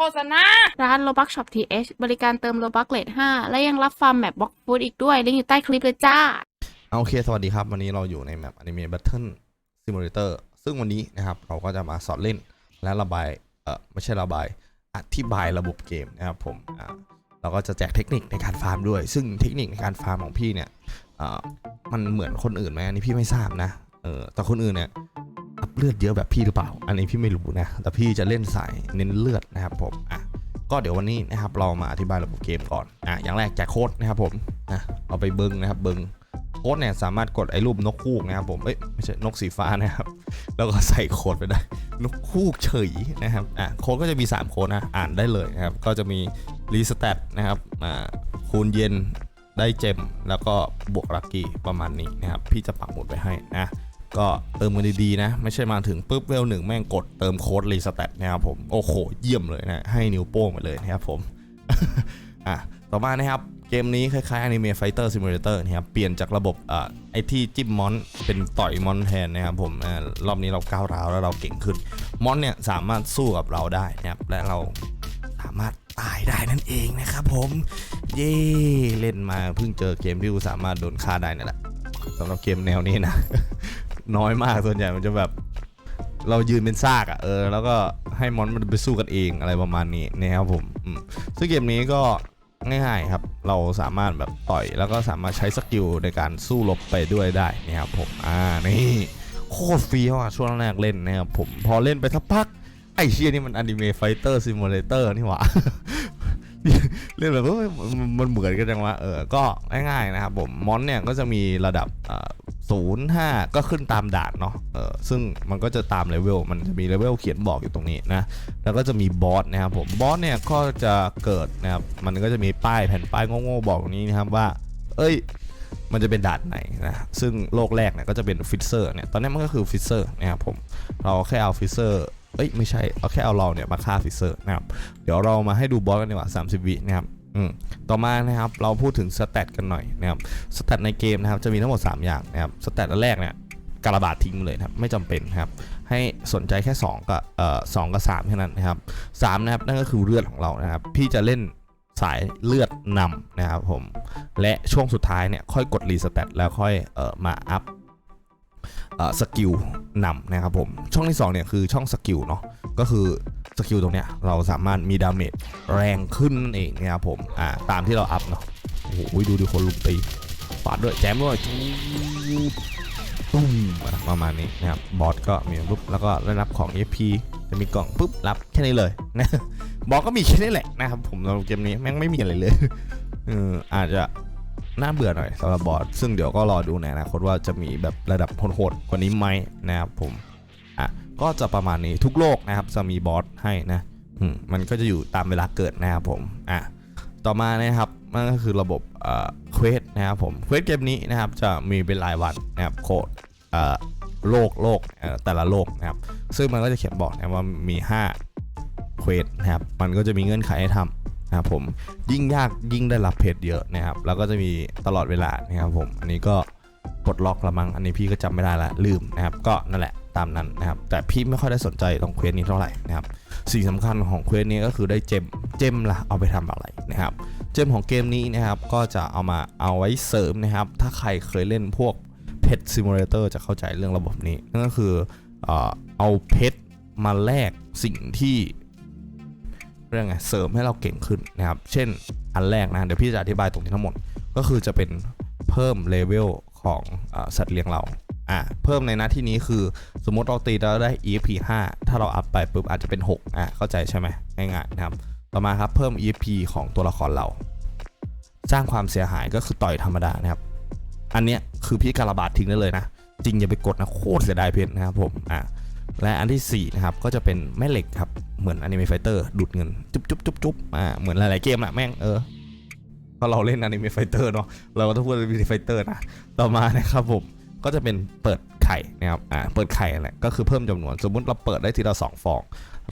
ฆษณา ร้าน Robux Shop TH บริการเติม Robux เลท5และยังรับฟาร์มแมปบล็อกฟูดอีกด้วย ลิงก์อยู่ใต้คลิปเลยจ้า เอาโอเค สวัสดีครับ วันนี้เราอยู่ในแมป Anime Battle Simulator ซึ่งวันนี้นะครับ เราก็จะมาสอนเล่นและระบาย เออไม่ใช่ระบาย อธิบายระบบเกมนะครับผม อ่า เราก็จะแจกเทคนิคในการฟาร์มด้วย ซึ่งเทคนิคในการฟาร์มของพี่เนี่ย อ่า มันเหมือนคนอื่นไหมอันนี้พี่ไม่ทราบนะ เออ แต่คนอื่นเนี่ยอัพ เลือดเยอะแบบพี่หรือเปล่า อันนี้พี่ไม่รู้นะ แต่พี่จะเล่นสายเน้นเลือดนะครับผมอะก็เดี๋ยววันนี้นะครับเรามาอธิบายระบบเกมก่อนอะอย่างแรกแจกโค้ดนะครับผมอะเอาไปเบิ้งนะครับเบิ้งโค้ดเนี่ยสามารถกดไอ้รูปนกคูกนะครับผมเอ้ยไม่ใช่นกสีฟ้านะครับ แล้วก็ใส่โค้ดไปได้ นกคูกเฉยนะครับอะโค้ดก็จะมี 3 โค้ดนะอ่านได้เลยนะครับ ก็จะมีรีสแตทนะครับอ่าคูณเย็นได้เจม แล้วก็บวกลักกี้ประมาณนี้นะครับ พี่จะปักหมุดไว้ให้นะ ก็เติมกันดีๆนะ ไม่ใช่มาถึงปุ๊บเวลหนึ่งแม่งกดเติมโค้ดรีสแตทนะครับผมโอ้โหเยี่ยมเลยนะ ให้นิ้วโป้งไปเลยนะครับผมอะต่อมานะครับเกมนี้คล้ายๆ Anime Fighter Simulator นะครับ เปลี่ยนจากระบบอ่าไอที่จิ้มมอนเป็นต่อยมอนแทนนะครับผมอรอบนี้เราก้าวร้าวแล้วเราเก่งขึ้น มอนเนี่ยสามารถสู้กับเราได้นะครับ และเราสามารถตายได้นั่นเองนะครับผม เย้เล่นมาเพิ่งเจอเกมที่สามารถโดนฆ่าได้นี่แหละสำหรับเกมแนวนี้นะ น้อยมากส่วนใหญ่มันจะแบบ เรายืนเป็นซากอะ่ะเออแล้วก็ให้มอนมันไปสู้กันเองอะไรประมาณนี้นะครับผมซึ่งเกมนี้ก็ง่ายๆครับ เราสามารถแบบต่อยแล้วก็สามารถใช้สกิลในการสู้รบไปด้วยได้นะครับผมอ่านี่โคตรเฟี้ยวอะช่วงแรกเล่นนะครับผมพอเล่นไปสักพักไอ้เชียนี่มันอนิเมะไฟเตอร์ซิมูเลเตอร์นี่หว่าเล่นแบบมันมันเหมือนกันจังวะเออก็ง่ายๆนะครับผมมอนเนี่ยก็จะมีระดับ ศูนย์ห้าก็ขึ้นตามด่านเนาะเออซึ่งมันก็จะตามเลเวลมันจะมีเลเวลเขียนบอกอยู่ตรงนี้นะแล้วก็จะมีบอสนะครับผมบอสเนี่ยก็จะเกิดนะครับมันก็จะมีป้ายแผ่นป้ายโง่ๆบอกตรงนี้นะครับว่า เอ้ยมันจะเป็นด่านไหนนะซึ่งโลกแรกเนี่ยก็จะเป็นฟิสเซอร์เนี่ยตอนนี้มันก็คือฟิสเซอร์นะครับผมเราแค่เอาฟิสเซอร์เอ้ยไม่ใช่เอาแค่เอาเราเนี่ยมาฆ่าฟิสเซอร์นะครับเดี๋ยวเรามาให้ดูบอสกันดีกว่า30 วินะครับ ต่อมานะครับเราพูดถึงสแตทกันหน่อยนะครับสแตทในเกมนะครับจะมีทั้งหมด 3 อย่างนะครับสแตทอันแรกเนี่ยกระบาดทิ้งเลยครับไม่จำเป็นครับให้สนใจแค่ 2 กับเอ่อสกับ3แค่นั้นนะครับ3นะครับนั่นก็คือเลือดของเรานะครับพี่จะเล่นสายเลือดนำนะครับผมและช่วงสุดท้ายเนี่ยค่อยกดรีสแตทแล้วค่อยเอ่อมาอัพสกิลนำนะครับผมช่องที่2เนี่ยคือช่องสกิลเนาะก็คือ สกิลตรงเนี้ยเราสามารถมีดาเมจแรงขึ้นนั่นเองนะครับผมอ่าตามที่เราอัพเนาะโอ้โหดูดูคนลุมตีปาดด้วยแจมด้วยตุ้มประมาณนี้นะครับบอสก็มีปุ๊บแล้วก็ได้รับของ EP จะมีกล่องปุ๊บรับแค่นี้เลยนะบอสก็มีแค่นี้แหละนะครับผมสำหรับเกมนี้แม่งไม่มีอะไรเลยเอออาจจะน่าเบื่อหน่อยสำหรับบอร์ดซึ่งเดี๋ยวก็รอดูในอนาคตว่าจะมีแบบระดับโหดๆกว่านี้ไหมนะครับผม ก็จะประมาณนี้ทุกโลกนะครับจะมีบอสให้นะมันก็จะอยู่ตามเวลาเกิดนะครับผมอะต่อมานะครับมันก็คือระบบเอ่อเควสนะครับผมเควสเกมนี้นะครับจะมีเป็นรายวันนะครับโคดเอ่อโลกโลกเอ่อแต่ละโลกนะครับซึ่งมันก็จะเขียนบอกนะว่ามี5เควสนะครับมันก็จะมีเงื่อนไขให้ทำนะครับผมยิ่งยากยิ่งได้รับเพจเยอะนะครับแล้วก็จะมีตลอดเวลานะครับผมอันนี้ก็ปลดล็อกละมั้งอันนี้พี่ก็จำไม่ได้ละลืมนะครับก็นั่นแหละ ตามนั้นนะครับ แต่พี่ไม่ค่อยได้สนใจตรงเควสนี้เท่าไหร่นะครับ สิ่งสำคัญของเควสนี้ก็คือได้เจม เจมละเอาไปทำอะไรนะครับ เจมของเกมนี้นะครับ ก็จะเอามาเอาไว้เสริมนะครับ ถ้าใครเคยเล่นพวกเพชรซิมูเลเตอร์จะเข้าใจเรื่องระบบนี้ นั่นก็คือเออเอาเพชรมาแลกสิ่งที่เรื่องไงเสริมให้เราเก่งขึ้นนะครับ เช่นอันแรกนะ เดี๋ยวพี่จะอธิบายตรงนี้ทั้งหมด ก็คือจะเป็นเพิ่มเลเวลของอสัตว์เลี้ยงเรา อ่าเพิ่มในหน้าที่นี้คือ สมมติเราตีแล้วได้ EXP 5 ถ้าเราอัพไปปุ๊บอาจจะเป็น 6 อ่าเข้าใจใช่ไหมง่ายๆนะครับ ต่อมาครับเพิ่ม E.P. ของตัวละครเรา สร้างความเสียหายก็คือต่อยธรรมดานะครับ อันเนี้ยคือพี่การะบาดทิ้งได้เลยนะ จริงอย่าไปกดนะโคตรเสียดายเพชรนะครับผมอ่าและอันที่4นะครับก็จะเป็นแม่เหล็กครับเหมือนอนิเมะไฟเตอร์ดูดเงินจุ๊บจุ๊บจุ๊บจุ๊บอ่าเหมือนหลาย ๆ เกมอะแม่งเออพราะเราเล่นอนิเมะไฟเตอร์เนาะเราก็ต้องพูดอนิเมะไฟเตอร์นะต่อมานะครับผม ก็จะเป็นเปิดไข่นะครับอ่าเปิดไข่แหละก็คือเพิ่มจำนวน สมมุติเราเปิดได้ทีละสองฟอง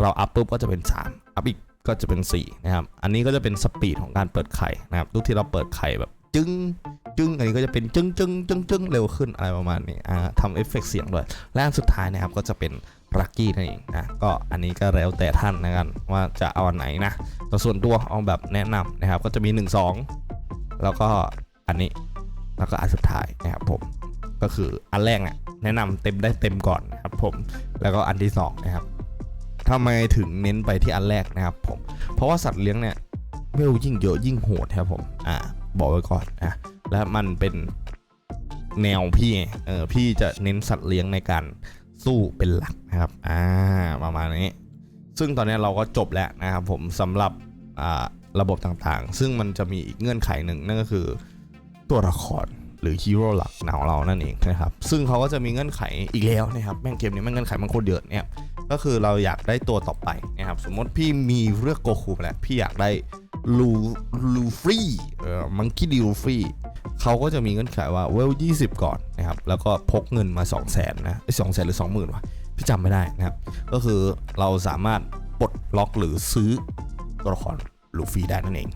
เราอัพปุ๊บก็จะเป็น 3 อัพอีกก็จะเป็น4นะครับอันนี้ก็จะเป็นสปีดของการเปิดไข่นะครับทุกที่เราเปิดไข่แบบจึ้งจึ้งอันนี้ก็จะเป็นจึ้งจึ้งจึ้งจึ้งเร็วขึ้นอะไรประมาณนี้อ่าทำเอฟเฟกต์เสียงด้วยและอันสุดท้ายนะครับก็จะเป็นลัคกี้นั่นเองนะก็อันนี้ก็แล้วแต่ท่านนะกันว่าจะเอาอันไหนนะแต่ส่วนตัวเอาแบบแนะนำนะครับก็จะมี 1 2 แล้วก็อันนี้แล้วก็อันสุดท้ายนะครับผม ก็คืออันแรกเนี่ยแนะนำเต็มได้เต็มก่อนนะครับผมแล้วก็อันที่สองนะครับทำไมถึงเน้นไปที่อันแรกนะครับผมเพราะว่าสัตว์เลี้ยงเนี่ยเวลยิ่งเยอะยิ่งโหดครับผมอ่าบอกไว้ก่อนนะและมันเป็นแนวพี่เออพี่จะเน้นสัตว์เลี้ยงในการสู้เป็นหลักนะครับอ่าประมาณนี้ ซึ่งตอนนี้เราก็จบแล้วนะครับผมสำหรับอ่าระบบต่างๆ ซึ่งมันจะมีอีกเงื่อนไขหนึ่งนั่นก็คือตัวละคร หรือฮีโร่หลักของเรานั่นเองนะครับซึ่งเขาก็จะมีเงื่อนไขอีกแล้วนะครับแม่งเกมนี้แม่งเงื่อนไขมันโคตรเยอะเนี่ยก็คือเราอยากได้ตัวต่อไปนะครับสมมติพี่มีเลือกโกคูไปแล้วพี่อยากได้ลูลูฟรีเอ่อมังคีดีลูฟรีเขาก็จะมีเงื่อนไขว่าเวล20ก่อนนะครับแล้วก็พกเงินมา2 0 0 0 0นนะสองแสนหรือ 20,000วะพี่จำไม่ได้นะครับก็คือเราสามารถปลดล็อกหรือซื้อตัวละครลูฟี่ได้นั่นเอง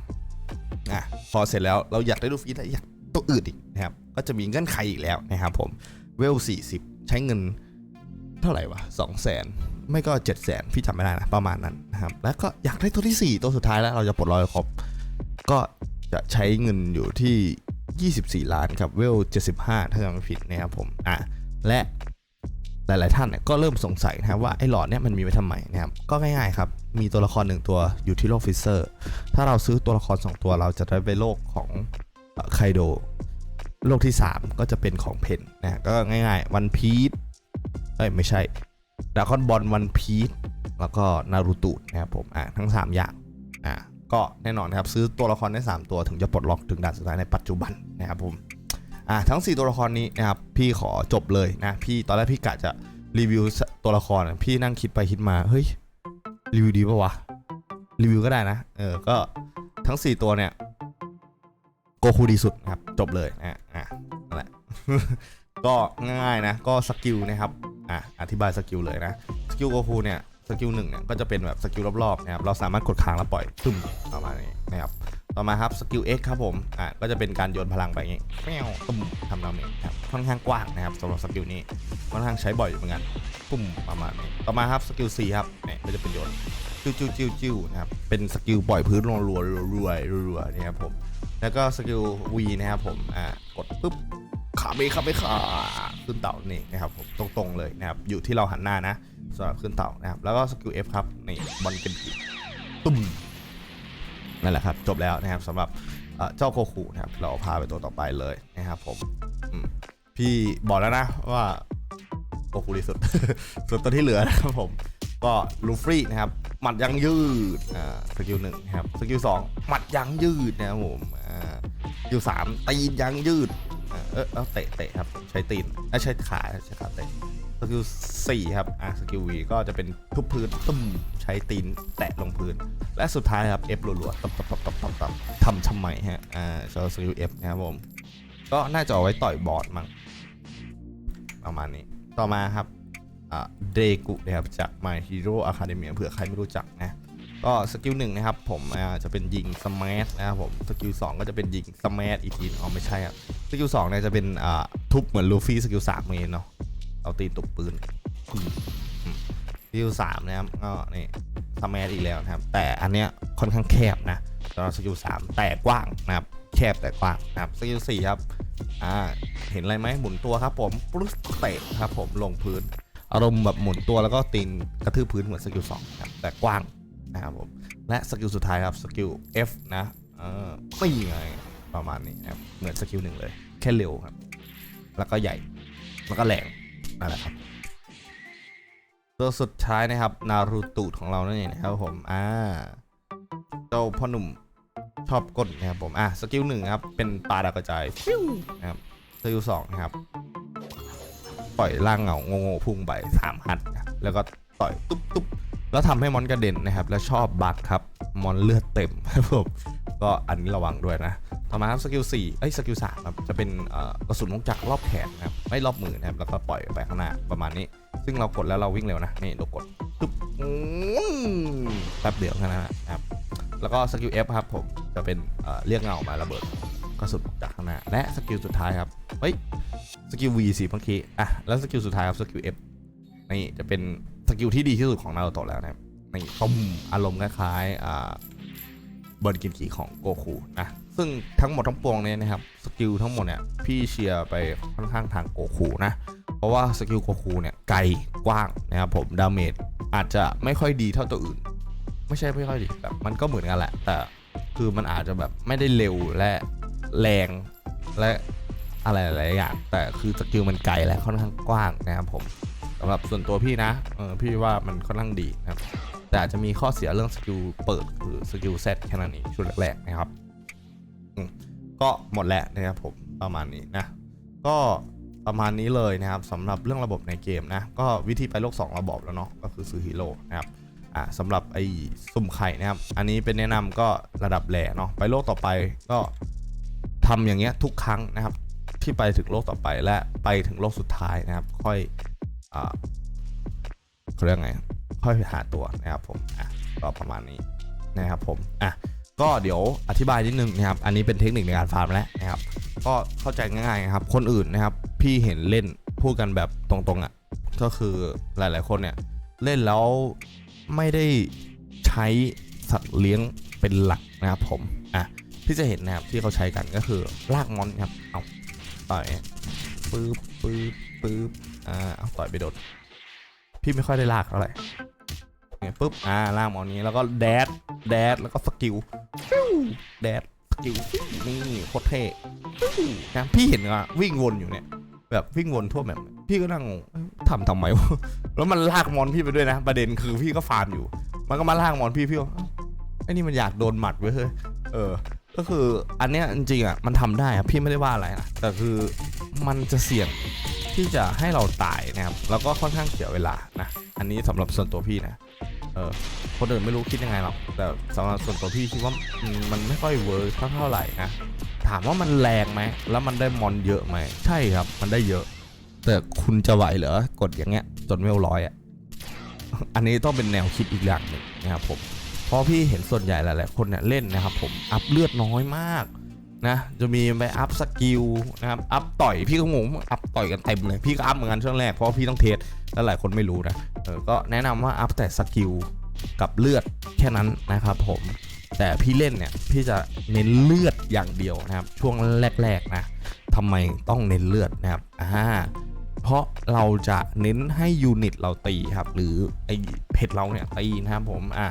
อะพอเสร็จแล้วเราอยากได้ลูฟี่ได้อยากตัวอื่นอีก ก็จะมีเงื่อนไขอีกแล้วนะครับผมเวล 40 ใช้เงินเท่าไหร่วะ2 0 0 0 0 0 ไม่ก็7 0 0 0 0พี่จำไม่ได้นะประมาณนั้นนะครับแล้วก็อยากได้ตัวที่ 4 ตัวสุดท้ายแล้วเราจะปลดล็อกครบก็จะใช้เงินอยู่ที่ 24 ล้านครับเวล 75 ถ้าจำไม่ผิดนะครับผมอะและหลาย ๆ ท่านเนี่ยก็เริ่มสงสัยนะครับว่าไอ้หลอดเนี่ยมันมีไว้ทำไมนะครับก็ง่าย ๆ ครับ มีตัวละครหนึ่งตัวอยู่ที่โลกฟิเซอร์ ถ้าเราซื้อตัวละคร 2 ตัวเราจะได้ไปโลกของไคโด โลกที่ 3 ก็จะเป็นของเพนนะก็ง่ายๆวันพีชเอ้ยไม่ใช่ดาคอนบอลวันพีชแล้วก็นารูตุนะครับผมอะทั้ง 3 อย่างอะก็แน่นอนครับซื้อตัวละครได้ 3 ตัวถึงจะปลดล็อกถึงด่านสุดท้ายในปัจจุบันนะครับผมอะทั้ง 4 ตัวละครนี้นะครับพี่ขอจบเลยนะพี่ตอนแรกพี่กะจะรีวิวตัวละครพี่นั่งคิดไปคิดมาเฮ้ยรีวิวดีปะวะรีวิวก็ได้นะเออก็ทั้ง 4 ตัวเนี่ยโกคูดีสุดนะครับจบเลยอะอะนั่นแหละ ก็ง่ายๆนะก็สกิลนะครับอะอธิบายสกิลเลยนะสกิลโกคูเนี่ยสกิลหนึ่งเนี่ยก็จะเป็นแบบสกิลรอบๆนะครับเราสามารถกดค้างแล้วปล่อยตึ้มประมาณนี้นะครับต่อมาครับสกิล X ครับผมอะก็จะเป็นการโยนพลังไปอย่างงี้แมวตุ้มทำดาเมจครับค่อนข้างกว้างนะครับสำหรับสกิลนี้ค่อนข้างใช้บ่อยอยู่เหมือนกันปุ้มประมาณนี้ต่อมาครับสกิล C ครับเนี่ยก็จะเป็นโยนจิ้วจิ้วจิ้วจิ้วนะครับเป็นสกิลปล่อยพื้นรัวรัวรัวรัวรัวนี่ครับผมแล้วก็สกิล V นะครับผมอะกดปุ๊บ ขาเบขาเบขาขึ้นเต่านี่นะครับผมตรงๆเลยนะครับอยู่ที่เราหันหน้านะสำหรับขึ้นเต่านะครับแล้วก็สกิล F ครับนี่บอลเกนตุ้มนั่นแหละครับจบแล้วนะครับสำหรับเจ้าโคคูนะครับเราพาไปตัวต่อไปเลยนะครับผมพี่บอกแล้วนะว่าโคคูดีสุดส่วนตัวที่เหลือนะครับผมก็ลูฟี่นะครับหมัดยังยืดอ่าสกิลหนึ่งนะครับสกิลสองหมัดยังยืดนะครับผมอ่าสกิลสามตีนยังยืด เออเอาเตะเตะครับ ใช้ตีนไม่ใช้ขาใช้ขาเตะสกิลสี่ครับ อ่าสกิลวีก็จะเป็นทุบพื้นตุ้มใช้ตีนแตะลงพื้น และสุดท้ายครับ F รัวๆตับตับตับตับตับตับทำทำไมฮะ อ่าชอสกิล F นะครับผม ก็น่าจะเอาไว้ต่อยบอสมั้งประมาณนี้ ต่อมาครับ อ่าเดกุนะครับจาก My Hero Academia เผื่อใครไม่รู้จักนะ ก็สกิลหนึ่งนะครับผมอ่าจะเป็นยิงสมาร์ทนะครับผมสกิลสองก็จะเป็นยิงสมาร์ทอีกทีอ๋อไม่ใช่ครับสกิลสองเนี่ยจะเป็นอ่าทุบเหมือนลูฟี่สกิลสามเมนเนาะเอาตีนตุบปืนสกิลสามนะครับก็นี่สแมทอีกแล้วนะครับ แต่อันเนี้ยค่อนข้างแคบนะสำหรับสกิลสามแต่กว้างนะครับแคบแต่กว้างนะครับสกิลสี่ครับอ่าเห็นอะไรไหมหมุนตัวครับผมปุ๊บเตะครับผมลงพื้นอารมณ์แบบหมุนตัวแล้วก็ตีนกระทืบพื้นเหมือนสกิลสองครับแต่กว้าง นะครับผมและสกิลสุดท้ายครับสกิล F นะเออตีไงประมาณนี้นะครับเหมือนสกิลหนึ่งเลย แค่เร็วครับ แล้วก็ใหญ่แล้วก็แรงนั่นแหละครับตัวสุดท้ายนะครับนารูตูดของเรานั่นเองนะครับผมอ่าเจ้าพ่อหนุ่มชอบก้นะครับผมอะสกิลหนึ่งครับเป็นปลาดาวกระจายนะครับสกิลสองนะครับปล่อยร่างเงาโง่ๆพุ่งไปสามหัดนะแล้วก็ต่อยตุ๊บตุ๊บ แล้วทำให้มอนกระเด็นนะครับ แล้วชอบบักครับมอนเลือดเต็มครับผมก็อันนี้ระวังด้วยนะ ต่อมาครับสกิลสี่เอ้ยสกิลสามครับจะเป็นกระสุนลงจากรอบแขนนะครับไม่รอบมือนะครับแล้วก็ปล่อยไปข้างหน้าประมาณนี้ ซึ่งเรากดแล้วเราวิ่งเร็วนะนี่เรากดปึ๊บแป๊บเดียวแค่นั้นนะครับแล้วก็สกิล F ครับผมจะเป็นเรียกเงามาระเบิดกระสุนจากข้างหน้าและสกิลสุดท้ายครับเฮ้ยสกิล V สิเมื่อกี้อะแล้วสกิลสุดท้ายครับสกิล F นี่จะเป็น กิลที่ดีที่สุดของนารูโตะแล้วนะครับนี่ต้มอารมณ์คล้ายๆเบิร์นกินขีของโกคูนะซึ่งทั้งหมดทั้งปวงเนี่ยนะครับสกิลทั้งหมดเนี่ยพี่เชียร์ไปค่อนข้างทางโกคูนะเพราะว่าสกิลโกคูเนี่ยไกลกว้างนะครับผมดาเมจอาจจะไม่ค่อยดีเท่าตัวอื่น ไม่ใช่ไม่ค่อยดีแบบมันก็เหมือนกันแหละ แต่คือมันอาจจะแบบไม่ได้เร็วและแรงและอะไรหลายอย่างแต่คือสกิลมันไกลและค่อนข้างกว้างนะครับผม สำหรับส่วนตัวพี่นะเออพี่ว่ามันค่อนข้างดีนะครับ แต่อาจจะมีข้อเสียเรื่องสกิลเปิดคือสกิลเซตแค่นั้นเองชุดแรกๆนะครับก็หมดแล้วนะครับผมประมาณนี้นะ ก็ประมาณนี้เลยนะครับสำหรับเรื่องระบบในเกมนะ ก็วิธีไปโลก 2 ระบบแล้วเนาะก็คือซื้อฮีโร่นะครับอ่าสำหรับไอ้สุ่มไข่นะครับ อันนี้เป็นแนะนำก็ระดับแหล่เนาะไปโลกต่อไปก็ทำอย่างเงี้ยทุกครั้งนะครับ ที่ไปถึงโลกต่อไปและไปถึงโลกสุดท้ายนะครับ ค่อย เขาเรียกไงค่อยหาตัวนะครับผมอะก็ประมาณนี้นะครับผมอะก็เดี๋ยวอธิบายนิดนึงนะครับ อันนี้เป็นเทคนิคในการฟาร์มแล้วนะครับ ก็เข้าใจง่ายๆนะครับ คนอื่นนะครับ พี่เห็นเล่นพูดกันแบบตรงๆอะ ก็คือหลายๆคนเนี่ย เล่นแล้วไม่ได้ใช้สัตว์เลี้ยงเป็นหลักนะครับผม อะพี่จะเห็นนะครับที่เขาใช้กันก็คือลากมอนครับ เอาต่อยปื๊บปื๊บปื๊บ อ่าเอาต่อยไปโดนพี่ไม่ค่อยได้ลากเท่าไหร่เนี่ยปุ๊บ อ่าลากหมอนนี้แล้วก็แดดแดดแล้วก็สกิลแดดสกิลนี่โคตรเท่นะพี่เห็นว่าวิ่งวนอยู่เนี่ย แบบวิ่งวนทั่วแบบพี่ก็นั่งทำทำไมวะแล้วมันลากมอนพี่ไปด้วยนะ ประเด็นคือพี่ก็ฟาร์มอยู่ มันก็มาลากมอนพี่พี่ว่าไอ้นี่มันอยากโดนหมัดเว้ยเฮ้ยเออ ก็คืออันเนี้ยจริงๆอะมันทำได้อะพี่ไม่ได้ว่าอะไรนะแต่คือมันจะเสี่ยง ที่จะให้เราตายนะครับแล้วก็ค่อนข้างเสียเวลานะอันนี้สำหรับส่วนตัวพี่นะเออคนอื่นไม่รู้คิดยังไงหรอกแต่สำหรับส่วนตัวพี่คิดว่ามมันไม่ค่อยเวิร์กเท่าไหร่นะถามว่ามันแรงไหมแล้วมันได้มอนเยอะไหมใช่ครับ มันได้เยอะ แต่คุณจะไหวเหรอกดอย่างเงี้ยจนเวลร้อยอะอันนี้ต้องเป็นแนวคิดอีกอย่างหนึ่งนะครับผมเพราะพี่เห็นส่วนใหญ่หลายๆคนเนี่ยเล่นนะครับผมอัพเลือดน้อยมาก นะจะมีไปอัพสกิลนะครับอัพต่อยพี่ก็งงอัพต่อยกันเต็มเลยพี่ก็อัพเหมือนกันช่วงแรกเพราะพี่ต้องเทสแล้วหลายคนไม่รู้นะเออก็แนะนำว่าอัพแต่สกิลกับเลือดแค่นั้นนะครับผมแต่พี่เล่นเนี่ยพี่จะเน้นเลือดอย่างเดียวนะครับ ช่วงแรกๆนะทำไมต้องเน้นเลือดนะครับอ่าเพราะเราจะเน้นให้ยูนิตเราตีครับ หรือไอเพจเราเนี่ยตีนะครับผมอะ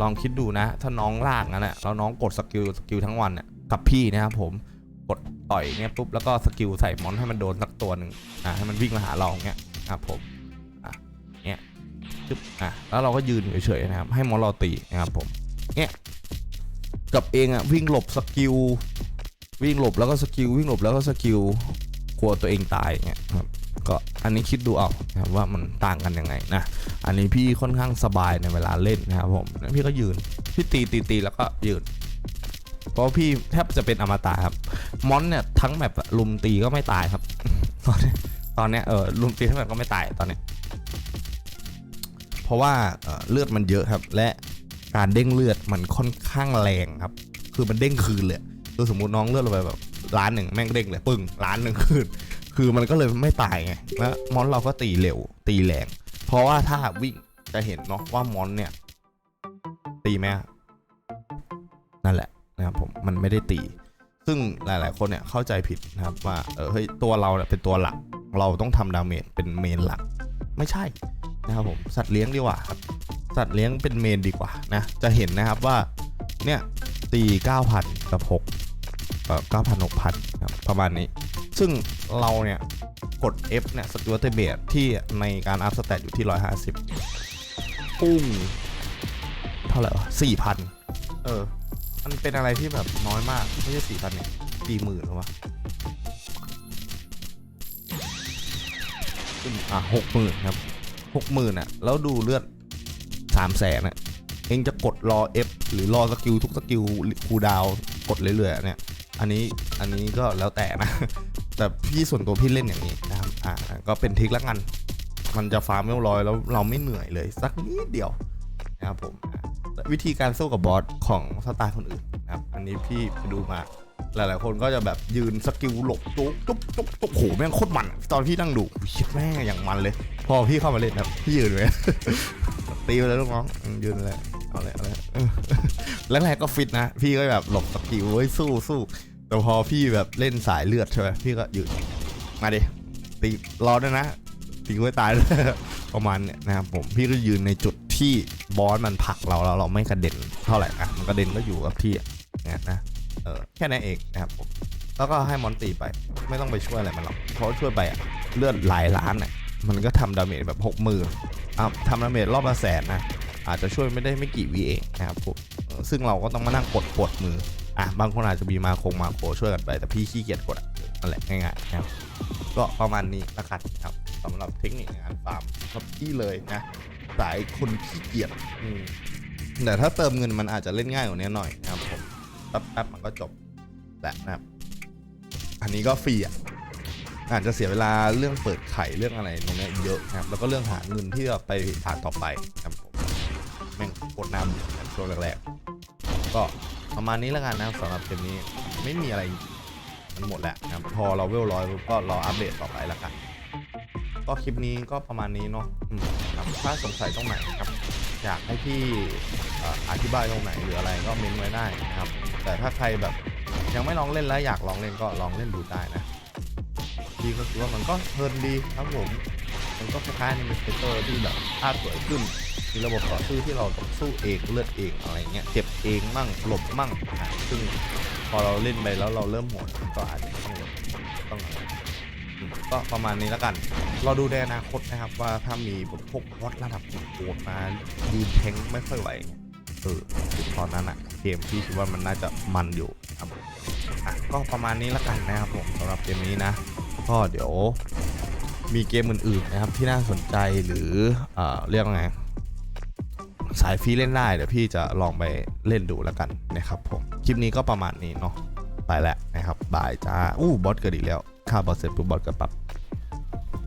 ลองคิดดูนะ ถ้าน้องลากงั้นแหละแล้วน้องกดสกิลสกิลทั้งวันเนี่ย กับพี่นะครับผมกดต่อยเนี่ยปุ๊บแล้วก็สกิลใส่มอนให้มันโดนสักตัวหนึ่งอะให้มันวิ่งมาหาเราอย่างเงี้ยครับผมอะเนี่ยจึ๊บอะแล้วเราก็ยืนเฉยๆนะครับ ให้มอนเราตีนะครับผมเนี้ยกับเองอะวิ่งหลบสกิลวิ่งหลบแล้วก็สกิลวิ่งหลบแล้วก็สกิลกลัวตัวเองตายเงี้ยครับก็อันนี้คิดดูเอาครับว่ามันต่างกันยังไงนะอันนี้พี่ค่อนข้างสบายในเวลาเล่นนะครับผมพี่ก็ยืนพี่ตีตีตีแล้วก็ยืน เพราะพี่แทบจะเป็นอมตะครับ มอนเนี่ยทั้งแบบลุมตีก็ไม่ตายครับ ตอนนี้ตอนเนี้ยเออลุมตีทั้งแบบก็ไม่ตายตอนเนี้ยเพราะว่าเเลือดมันเยอะครับ และการเด้งเลือดมันค่อนข้างแรงครับ คือมันเด้งคืนเลยคือสมมติน้องเลือดลงไปแบบล้านหนึ่งแม่งเด้งเลยปึ้งล้านหนึ่งคืน คือมันก็เลยไม่ตายไงแล้วมอนเราก็ตีเร็วตีแรง เพราะว่าถ้าวิ่งจะเห็นเนาะว่ามอนเนี่ย ตีไหมนั่นแหละ นะครับผมมันไม่ได้ตี ซึ่งหลาย ๆ คนเนี่ยเข้าใจผิดนะครับว่าเออเฮ้ยตัวเราเนี่ยเป็นตัวหลัก เราต้องทำดาเมจเป็นเมนหลัก ไม่ใช่นะครับผมสัตว์เลี้ยงดีกว่าครับสัตว์เลี้ยงเป็นเมนดีกว่านะจะเห็นนะครับว่าเนี่ยตี9,000กับ6เอ่อ9,000 6,000ครับประมาณนี้ ซึ่งเราเนี่ยกด F เนี่ยสกิลเตเบทที่ในการอัพสเตตอยู่ที่ 150 ปุ้ง เท่าไหร่วะ4,000 เออ มันเป็นอะไรที่แบบน้อยมาก ไม่ใช่4,000เนี่ยสี่หมื่นหรอวะขึ้นอะหกหมื่นครับหกหมื่นอะ แล้วดูเลือดสามแสนอะ เองจะกดรอ F หรือรอสกิลทุกสกิลคูลดาวกดเรื่อยๆเนี่ย อันนี้อันนี้ก็แล้วแต่นะ แต่พี่ส่วนตัวพี่เล่นอย่างนี้นะครับอ่าก็เป็นทริคแล้วกัน มันจะฟาร์มไม่ร้อยแล้วเราไม่เหนื่อยเลย สักนิดเดียวนะครับผม วิธีการสู้กับบอสของสไตล์คนอื่นนะครับ อันนี้พี่ไปดูมา หลายๆ คนก็จะแบบยืนสกิลหลบจุ๊บจุ๊บจุ๊บจุ๊บโหแม่งโคตรมัน ตอนพี่นั่งดูชิดแม่งอย่างมันเลย พอพี่เข้ามาเล่นนะพี่ยืนไว้ตีไปเลยลูกน้องยืนเลยเอาเลยเอาเลยแรกๆก็ฟิตนะ พี่ก็แบบหลบสกิลเว้ยสู้สู้แต่พอพี่แบบเล่นสายเลือดใช่ไหมพี่ก็ยืนมาดิตีรอด้วยนะตีกูให้ตายด้วยประมาณเนี้ยนะครับผมพี่ก็ยืนในจุด ที่บอสมันผลักเราแล้วเราไม่กระเด็นเท่าไหร่อะมันกระเด็นก็อยู่กับที่อะเนี่ยนะเออแค่นั้นเองนะครับผมแล้วก็ให้มอนตีไปไม่ต้องไปช่วยอะไรมันหรอกเพราะช่วยไปอะเลือดหลายล้านอะมันก็ทำดาเมจแบบหกหมื่นอะทำดาเมจรอบละแสนนะอาจจะช่วยไม่ได้ไม่กี่วิเองนะครับผมซึ่งเราก็ต้องมานั่งกดกดมืออะบางคนอาจจะมีมาคงมาโคช่วยกันไป แต่พี่ขี้เกียจกดอะนั่นแหละง่ายๆนะครับก็ประมาณนี้ละกันครับสำหรับเทคนิคงานฟาร์มครับพี่เลยนะ สายคนขี้เกียจอืมแต่ถ้าเติมเงินมันอาจจะเล่นง่ายกว่านี้หน่อยนะครับผมแป๊บๆมันก็จบแหละนะครับ อันนี้ก็ฟรีอะอาจจะเสียเวลาเรื่องเปิดไข่เรื่องอะไรตรงเนี้ยเยอะนะครับ แล้วก็เรื่องหาเงินที่จะไปผ่านต่อไปนะครับผมแม่งโคตรน้ำนะช่วงแรกๆก็ประมาณนี้แล้วกันนะครับสำหรับเกมนี้ไม่มีอะไรมันหมดแล้วนะครับพอเราเวลร้อยปุ๊บก็รออัปเดตต่อไปแล้วกัน ก็คลิปนี้ก็ประมาณนี้เนาะครับถ้าสงสัยตรงไหนครับ อยากให้พี่อธิบายตรงไหนหรืออะไรก็เม้นไว้ได้นะครับ แต่ถ้าใครแบบยังไม่ลองเล่นแล้วอยากลองเล่นก็ลองเล่นดูได้นะพี่ก็คิดว่ามันก็เพลินดีครับผม มันก็คล้ายๆในมิสเตอร์ที่แบบภาพสวยขึ้น มีระบบต่อสู้ที่เราต้องสู้เองเลือดเองอะไรเงี้ย เจ็บเองมั่งหลบมั่งซึ่งพอเราเล่นไปแล้วเราเริ่มโหดมันก็อาจจะต้องหลบต้อง ก็ประมาณนี้แล้วกัน เราดูในอนาคตนะครับว่าถ้ามีพวกพกวอตระดับโหดมายืนแทงไม่ค่อยไหวเออตอนนั้นอะเกมที่คิดว่ามันน่าจะมันอยู่ครับอะก็ประมาณนี้แล้วกันนะครับผมสำหรับเกมนี้นะก็เดี๋ยวมีเกมอื่นๆนะครับที่น่าสนใจหรือเอ่อเรียกว่าไงสายฟรีเล่นได้เดี๋ยวพี่จะลองไปเล่นดูแล้วกันนะครับผมคลิปนี้ก็ประมาณนี้เนาะไปแล้วนะครับบายจ้าอู้บอสเกิดอีกแล้วฆ่าบอสเสร็จปุ๊บบอสกิดปั๊บ